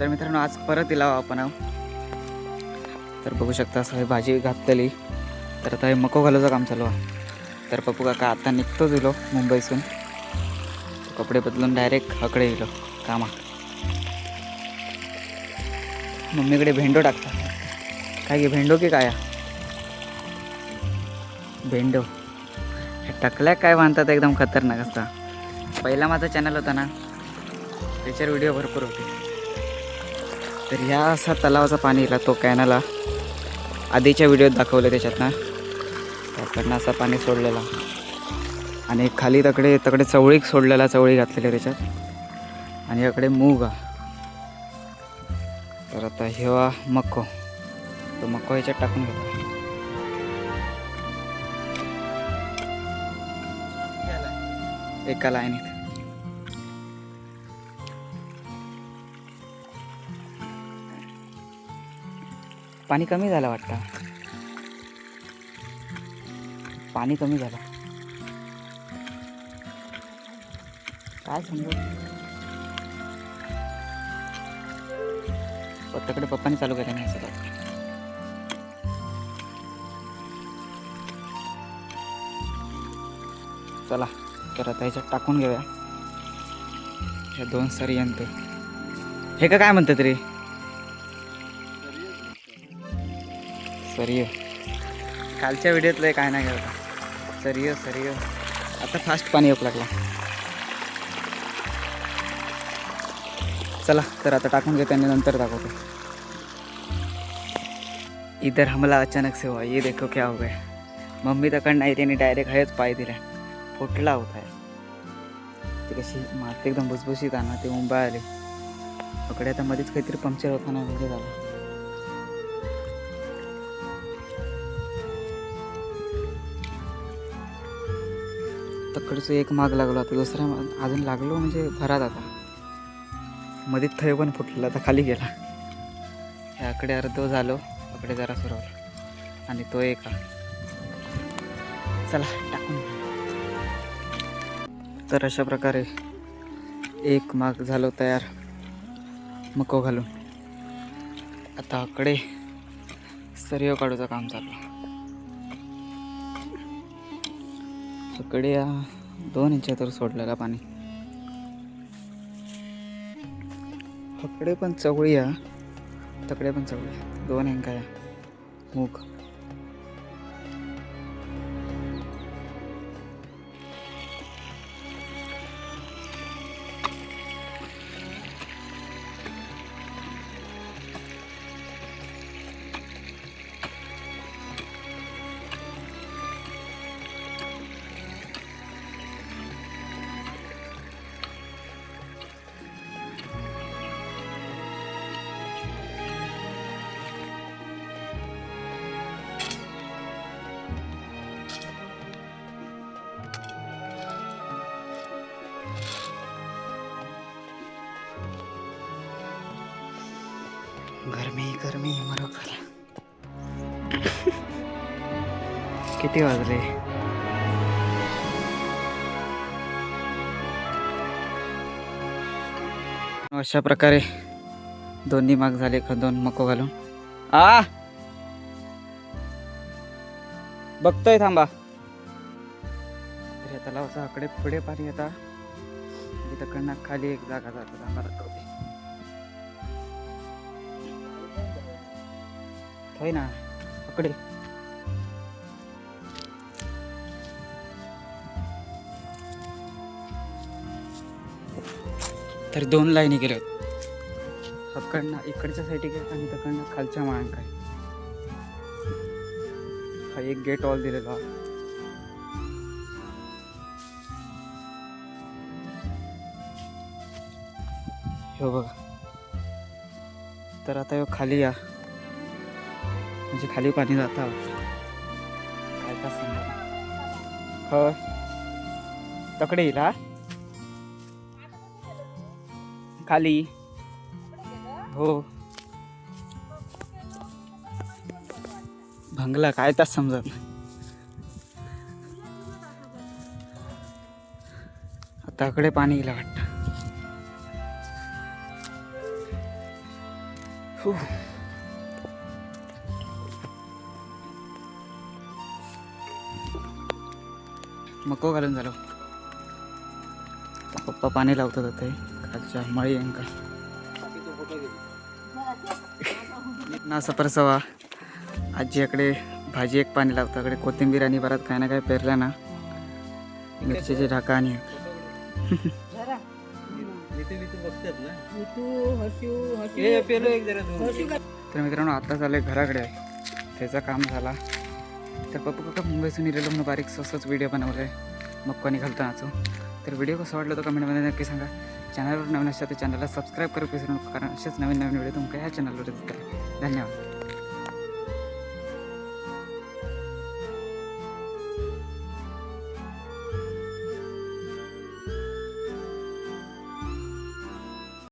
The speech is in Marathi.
तर मित्रांनो आज परत इला आपण. तर बघू शकता असं भाजी घातलेली. तर आता हे मको घालूचं काम चालू आहे. तर पप्पू काका आता निघतोच दिलो मुंबईसून. कपडे बदलून डायरेक्ट हकडे गेलो कामा मम्मीकडे भेंडो टाकता काय की भेंडो की काय? भेंडो. टाकल्या काय बांधतात एकदम खतरनाक असता. पहिला माझा चॅनल होता ना त्याच्यावर व्हिडिओ भरपूर होते. तर ह्या असा तलावाचा पाणी येला तो कॅनला आधीच्या व्हिडिओत दाखवले त्याच्यातनं. त्याकडनं असा पाणी सोडलेला. आणि खाली तकडे तकडे चवळीक सोडलेला चवळी घातलेली त्याच्यात. आणि याकडे मूग. तर आता हेवा मक्को. तो मक्को ह्याच्यात टाकून घेतो. एका लाईनीत. पाणी कमी झालं वाटतं. पाणी कमी झालं. काय समजू पत्ताकडे पप्पाने चालू केलं नाही सगळं. चला तर आता ह्याच्यात टाकून घेऊया. ह्या दोन सरी यंत्र हे का काय म्हणतात रे? सरिय कालच्या व्हिडिओतलं काय नाही करता. सरिय सरिय आता फास्ट पाणी येऊ लागला. चला तर आता टाकून घेते आणि नंतर दाखवतो. इधर हमला अचानक से हुआ. ये देखो क्या हो गया. मम्मी तकड नाही त्याने डायरेक्ट हयच पाय दिला फुटला होता ती कशी माती एकदम भुसभुशीत ना ते मुंबई आले. पकडे आता मध्येच काहीतरी पंक्चर होताना वगैरे झालं. तकडचं एक माग लागलो आता दुसरा अजून लागलो म्हणजे भरात आता. मध्ये थय पण फुटलं आता खाली गेला. ह्याकडे अर्ध झालो अकडे जरा सुरवला आणि तो एका. चला टाकून तर अशा प्रकारे एक माग झालो तयार. मको घालून. आता अकडे सरियो काढूचं काम चाललं आहे. या दोन इंचावर सोडलेला पाणी इकडे पण चवळी या तकडे पण चवळी दोन हेंका या मूग गरमी गरमी मरक. किती वाजले? अशा प्रकारे दोन्ही माग झाले ख दोन मको घालून. आ! बघतोय थांबा. तर तलावाचा आकडे पुढे पाणी येता. तिकडनं खाली एक जागा जातो. थांबा. होय ना? पकडे। तर दोन लाईनी गेल्या हक्कडनं इकडच्या साईडी काय आणि तकडनं खालच्या माळांक काय हा एक गेट ऑल दिलेला. हो बघा. तर आता खाली या. म्हणजे खाली पाणी जाता. काय का सांगा? हो तकडे येईल हा? खाली. हो. भंगला काय तास समजत तकडे आता कडे पाणी गेलं वाटतं. हो. मको घालून झालो. पप्पा पाणी लावतात आता खालच्या मळी अंका ना असा परसावा आजीकडे भाजी एक पाणी लावतो इकडे कोथिंबीर आणि बरात काय ना काय पेरल्या ना. मिरचीची ढाका आणि तर मित्रांनो आता झालं घराकडे. त्याचा त्याचं काम झाला. तर पप्पा काका मुंबईतून इलेलो म्हणून बारीक स्वस्तच व्हिडिओ बनवलं आहे मग कोणी तर व्हिडिओ कसा वाटलं तर कमेंटमध्ये नक्की सांगा. चॅनलवर नवीन असतं तर चॅनलला सबस्क्राईब करू विसरू नका कारण असेच नवीन नवीन व्हिडिओ तुमका ह्या चॅनलवर दिसतात. धन्यवाद.